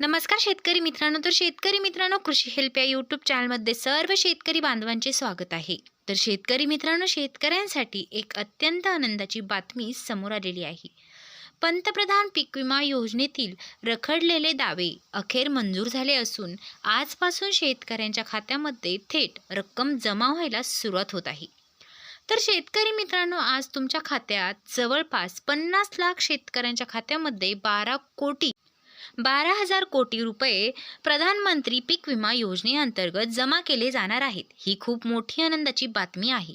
नमस्कार शेतकरी मित्रांनो. तर शेतकरी मित्रांनो कृषी हेल्प या यूट्यूब चॅनलमध्ये सर्व शेतकरी बांधवांचे स्वागत आहे. तर शेतकरी मित्रांनो शेतकऱ्यांसाठी एक अत्यंत आनंदाची बातमी समोर आलेली आहे. पंतप्रधान पीक विमा योजनेतील रखडलेले दावे अखेर मंजूर झाले असून आजपासून शेतकऱ्यांच्या खात्यामध्ये थेट रक्कम जमा व्हायला सुरुवात होत आहे. तर शेतकरी मित्रांनो आज तुमच्या खात्यात जवळपास पन्नास लाख शेतकऱ्यांच्या खात्यामध्ये बारा कोटी बारा हजार कोटी रुपये प्रधानमंत्री पीक विमा योजनेअंतर्गत जमा केले जाणार आहेत. ही खूप मोठी आनंदाची बातमी आहे.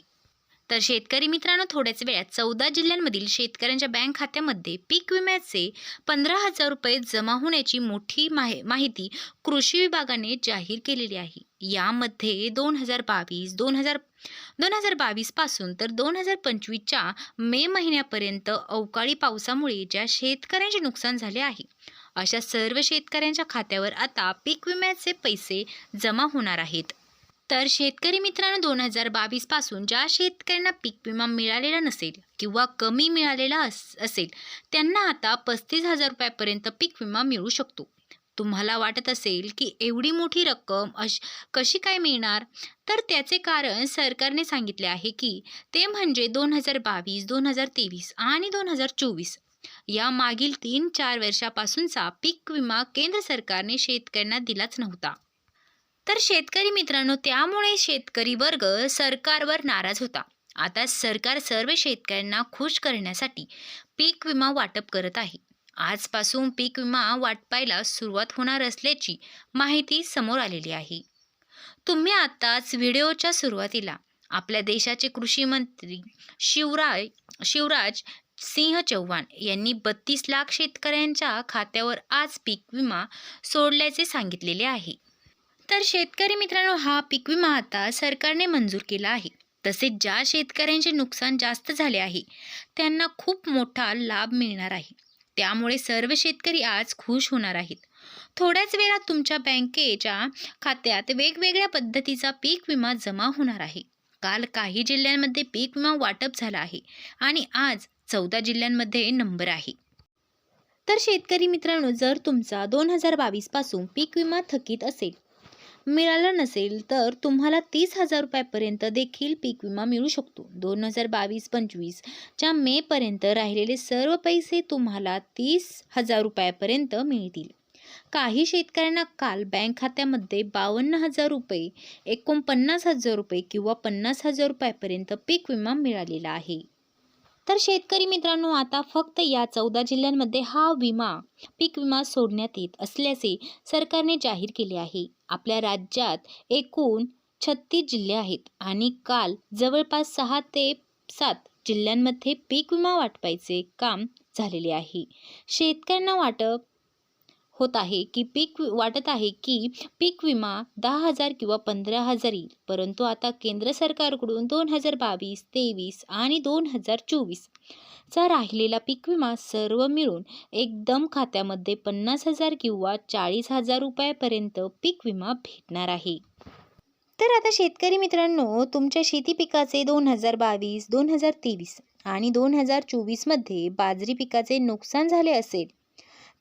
तर शेतकरी मित्रांनो थोड्याच वेळात चौदा जिल्ह्यांमधील शेतकऱ्यांच्या बँक खात्यामध्ये पीक विम्याचे पंधरा हजार रुपये जमा होण्याची मोठी माहि माहिती कृषी विभागाने जाहीर केलेली आहे. यामध्ये दोन हजार बावीस दोन हजार दोन हजार बावीसपासून तर दोन हजार पंचवीसच्या मे महिन्यापर्यंत अवकाळी पावसामुळे ज्या शेतकऱ्यांचे नुकसान झाले आहे अशा सर्व शेतकऱ्यांच्या खात्यावर आता पीक विम्याचे पैसे जमा होणार आहेत. तर शेतकरी मित्रांनो दोन हजार बावीसपासून ज्या शेतकऱ्यांना पीक विमा मिळालेला नसेल किंवा कमी मिळालेला अस असेल त्यांना आता पस्तीस हजार रुपयापर्यंत पीक विमा मिळू शकतो. तुम्हाला वाटत असेल की एवढी मोठी रक्कम अश कशी काय मिळणार? तर त्याचे कारण सरकारने सांगितले आहे की ते म्हणजे दोन हजार बावीस दोन हजार तेवीस आणि दोन हजार चोवीस या मागील तीन चार वर्षापासूनचा पीक विमा केंद्र सरकारने शेतकऱ्यांना दिलाच नव्हता. तर शेतकरी मित्रांनो त्यामुळे शेतकरी वर्ग सरकारवर नाराज होता. आता सरकार सर्व शेतकऱ्यांना खुश करण्यासाठी पीक विमा वाटप करत आहे. आजपासून पीक विमा वाटपायला सुरुवात होणार असल्याची माहिती समोर आलेली आहे. तुम्ही आताच व्हिडिओच्या सुरुवातीला आपल्या देशाचे कृषी मंत्री शिवराय शिवराज सिंह चौहान यांनी बत्तीस लाख शेतकऱ्यांच्या खात्यावर आज पीक विमा सोडल्याचे सांगितलेले आहे. तर शेतकरी मित्रांनो हा पीक विमा आता सरकारने मंजूर केला आहे. तसेच ज्या शेतकऱ्यांचे नुकसान जास्त झाले आहे त्यांना खूप मोठा लाभ मिळणार आहे. त्यामुळे सर्व शेतकरी आज खुश होणार आहेत. थोड्याच वेळात तुमच्या बँकेच्या खात्यात वेगवेगळ्या पद्धतीचा पीक विमा जमा होणार आहे. काल काही जिल्ह्यांमध्ये पीक विमा वाटप झाला आहे आणि आज चौदा जिल्ह्यांमध्ये नंबर आहे. तर शेतकरी मित्रांनो जर तुमचा दोन हजार बावीसपासून पीक विमा थकीत असेल मिळाला नसेल तर तुम्हाला तीस हजार रुपयापर्यंत देखील पीक विमा मिळू शकतो. दोन हजार बावीस पंचवीसच्या मेपर्यंत राहिलेले सर्व पैसे तुम्हाला तीस हजार रुपयापर्यंत मिळतील. काही शेतकऱ्यांना काल बँक खात्यामध्ये बावन्न हजार रुपये एकोणपन्नास हजार रुपये किंवा पन्नास हजार रुपयापर्यंत पीक विमा मिळालेला आहे. तर शेतकरी मित्रांनो आता फक्त या चौदा जिल्ह्यांमध्ये हा विमा पीक विमा सोडण्यात येत असल्याचे सरकारने जाहीर केले आहे. आपल्या राज्यात एकूण छत्तीस जिल्हे आहेत आणि काल जवळपास सहा ते सात जिल्ह्यांमध्ये पीक विमा वाटपायचे काम झालेले आहे. शेतकऱ्यांना वाटप होत आहे की पीक वि- वाटत आहे की पीक विमा दहा हजार किंवा पंधरा हजार येईल. परंतु आता केंद्र सरकारकडून दोन हजार बावीस तेवीस आणि दोन हजार चोवीस चा राहिलेला पीक विमा सर्व मिळून एकदम खात्यामध्ये पन्नास हजार किंवा चाळीस हजार रुपयापर्यंत पीक विमा भेटणार आहे. तर आता शेतकरी मित्रांनो तुमच्या शेती पिकाचे दोन हजार बावीस दोन हजार तेवीस आणि दोन हजार चोवीसमध्ये बाजरी पिकाचे नुकसान झाले असेल.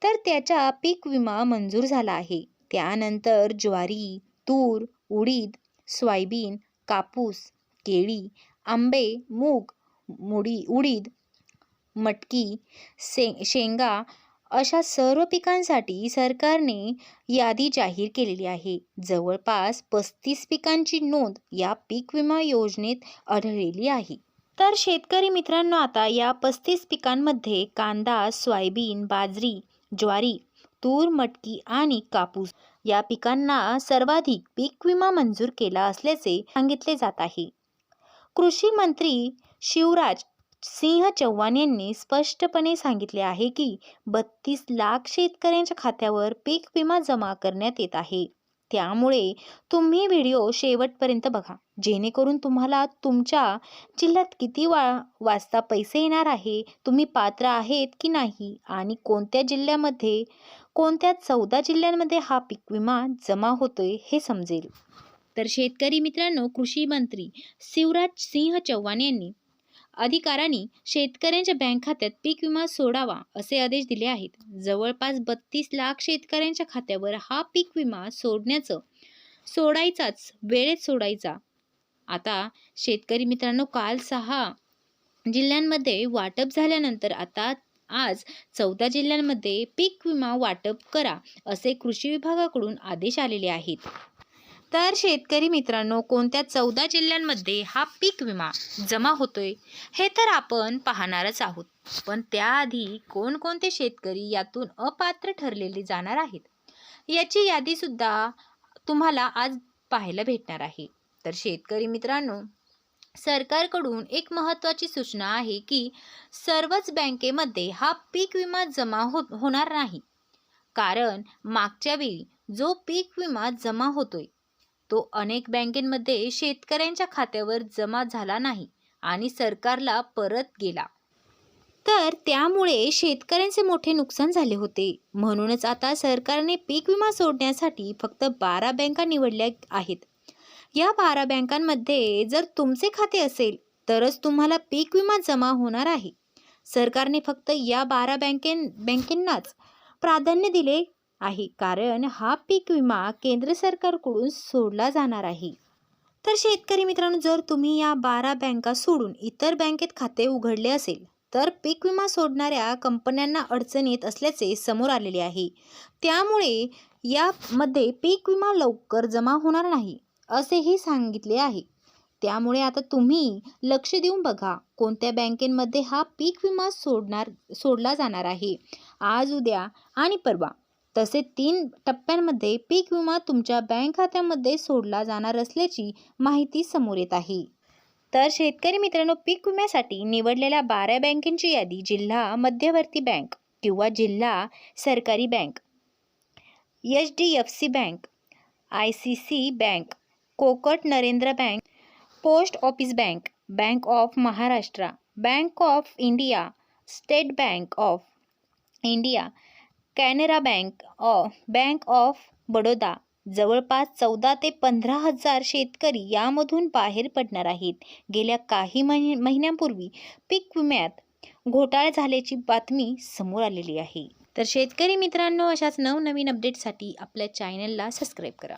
तर त्याचा पीक विमा मंजूर झाला आहे. त्यानंतर ज्वारी तूर उडीद सोयाबीन कापूस केळी आंबे मूग मुडी उडीद मटकी से शेंगा अशा सर्व पिकांसाठी सरकारने यादी जाहीर केलेली आहे. जवळपास पस्तीस पिकांची नोंद या पीक विमा योजनेत आढळलेली आहे. तर शेतकरी मित्रांनो आता या पस्तीस पिकांमध्ये कांदा सोयाबीन बाजरी ज्वारी तूर मटकी आणि कापूस या पिकांना सर्वाधिक पीक विमा मंजूर केला असल्याचे सांगितले जात आहे. कृषी मंत्री शिवराज सिंह चौहान यांनी स्पष्टपणे सांगितले आहे की बत्तीस लाख शेतकऱ्यांच्या खात्यावर पीक विमा जमा करण्यात येत आहे. त्यामुळे तुम्ही व्हिडिओ शेवटपर्यंत बघा. जेणेकरून तुम्हाला तुमच्या जिल्ह्यात किती वा वाजता पैसे येणार आहे तुम्ही पात्र आहेत की नाही आणि कोणत्या जिल्ह्यामध्ये कोणत्या चौदा जिल्ह्यांमध्ये हा पीक विमा जमा होतोय हे समजेल. तर शेतकरी मित्रांनो कृषी मंत्री शिवराज सिंह चौहान यांनी अधिकाऱ्यांनी शेतकऱ्यांच्या बँक खात्यात पीक विमा सोडावा असे आदेश दिले आहेत. जवळपास बत्तीस लाख शेतकऱ्यांच्या खात्यावर हा पीक विमा सोडण्याचं सोडायचाच वेळेत सोडायचा. आता शेतकरी मित्रांनो काल सहा जिल्ह्यांमध्ये वाटप झाल्यानंतर आता आज चौदा जिल्ह्यांमध्ये पीक विमा वाटप करा असे कृषी विभागाकडून आदेश आलेले आहेत. तर शेतकरी मित्रांनो कोणत्या चौदा जिल्ह्यांमध्ये हा पीक विमा जमा होतोय हे तर आपण पाहणारच आहोत. पण त्याआधी कोणकोणते शेतकरी यातून अपात्र ठरलेले जाणार आहेत याची यादीसुद्धा तुम्हाला आज पाहायला भेटणार आहे. तर शेतकरी मित्रांनो सरकारकडून एक महत्त्वाची सूचना आहे की सर्वच बँकेमध्ये हा पीक विमा जमा हो होणार नाही. कारण मागच्या वेळी जो पीक विमा जमा होतोय तो अनेक बँकेमध्ये शेतकऱ्यांच्या खात्यावर जमा झाला नाही आणि सरकारला परत गेला. तर त्यामुळे शेतकऱ्यांचे मोठे नुकसान झाले होते. म्हणूनच आता सरकारने पीक विमा सोडण्यासाठी फक्त बारा बँका निवडल्या आहेत. या बारा बँकांमध्ये जर तुमचे खाते असेल तरच तुम्हाला पीक विमा जमा होणार आहे. सरकारने फक्त या बारा बँकेन बँकेंनाच प्राधान्य दिले आहे. कारण हा पीक विमा केंद्र सरकारकडून सोडला जाणार आहे. तर शेतकरी मित्रांनो जर तुम्ही या बारा बँका सोडून इतर बँकेत खाते उघडले असेल तर पीक विमा सोडणाऱ्या कंपन्यांना अडचण येत असल्याचे समोर आलेले आहे. त्यामुळे यामध्ये पीक विमा लवकर जमा होणार नाही असेही सांगितले आहे. त्यामुळे आता तुम्ही लक्ष देऊन बघा कोणत्या बँकेमध्ये हा पीक विमा सोडणार सोडला जाणार आहे. आज उद्या आणि परवा. तसे तीन टप्प्यांमध्ये पीक विमा तुमच्या बँक खात्यामध्ये सोडला जाणार असल्याची माहिती समोर येत आहे. तर शेतकरी मित्रांनो पीक विम्यासाठी निवडलेल्या बारा बँकेची यादी जिल्हा मध्यवर्ती बँक किंवा जिल्हा सरकारी bank H D F C bank I C C bank Kotak Mahindra bank post office bank bank of Maharashtra bank of India state bank of India Canara bank of bank of Baroda जवळपास चौदा ते पंधरा हजार शेतकरी यामधून बाहेर पडणार आहेत. गेल्या काही महि महिन्यांपूर्वी पीक विम्यात घोटाळा झाल्याची बातमी समोर आलेली आहे. तर शेतकरी मित्रांनो अशाच नवनवीन अपडेटसाठी आपल्या चॅनलला सबस्क्राईब करा.